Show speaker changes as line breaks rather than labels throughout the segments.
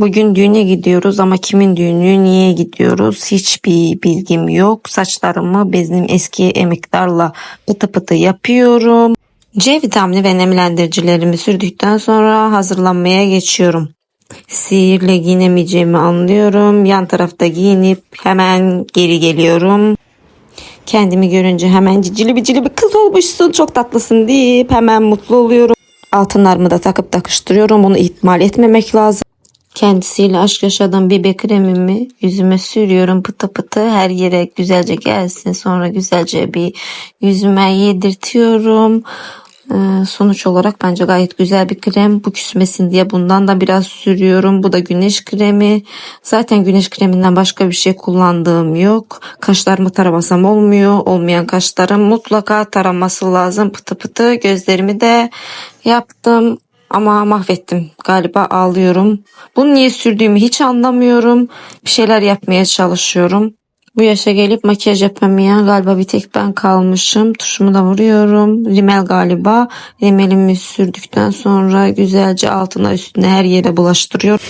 Bugün düğüne gidiyoruz ama kimin düğünü, niye gidiyoruz hiçbir bilgim yok. Saçlarımı bezim eski emektarla pıtı pıtı yapıyorum. C vitamini ve nemlendiricilerimi sürdükten sonra hazırlanmaya geçiyorum. Sihirle giyinemeyeceğimi anlıyorum. Yan tarafta giyinip hemen geri geliyorum. Kendimi görünce hemen cicili bicili bir kız olmuşsun çok tatlısın deyip hemen mutlu oluyorum. Altınlarımı da takıp takıştırıyorum. Bunu ihmal etmemek lazım. Kendisiyle aşk yaşadığım bebek kremimi yüzüme sürüyorum pıtı pıtı her yere güzelce gelsin sonra güzelce bir yüzüme yedirtiyorum. Ee, sonuç olarak bence gayet güzel bir krem. Bu küsmesin diye bundan da biraz sürüyorum. Bu da güneş kremi. Zaten güneş kreminden başka bir şey kullandığım yok. Kaşlarımı taramasam olmuyor. Olmayan kaşlarım mutlaka taraması lazım. Pıtı pıtı gözlerimi de yaptım. Ama mahvettim. Galiba ağlıyorum. Bunu niye sürdüğümü hiç anlamıyorum. Bir şeyler yapmaya çalışıyorum. Bu yaşa gelip makyaj yapamayan galiba bir tek ben kalmışım. Tuşumu da vuruyorum. Rimel galiba. Rimelimi sürdükten sonra güzelce altına üstüne her yere bulaştırıyorum.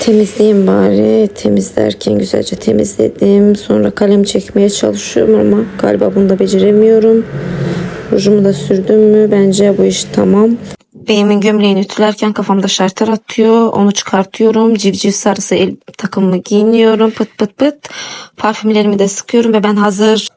Temizleyeyim bari. Temizlerken güzelce temizledim. Sonra kalem çekmeye çalışıyorum ama galiba bunu da beceremiyorum. Rujumu da sürdüm mü bence bu iş tamam. Beyimin gömleğini ütülerken kafamda şartlar atıyor. Onu çıkartıyorum. Civciv sarısı el takımımı giyiniyorum. Pıt pıt pıt. Parfümlerimi de sıkıyorum ve ben hazır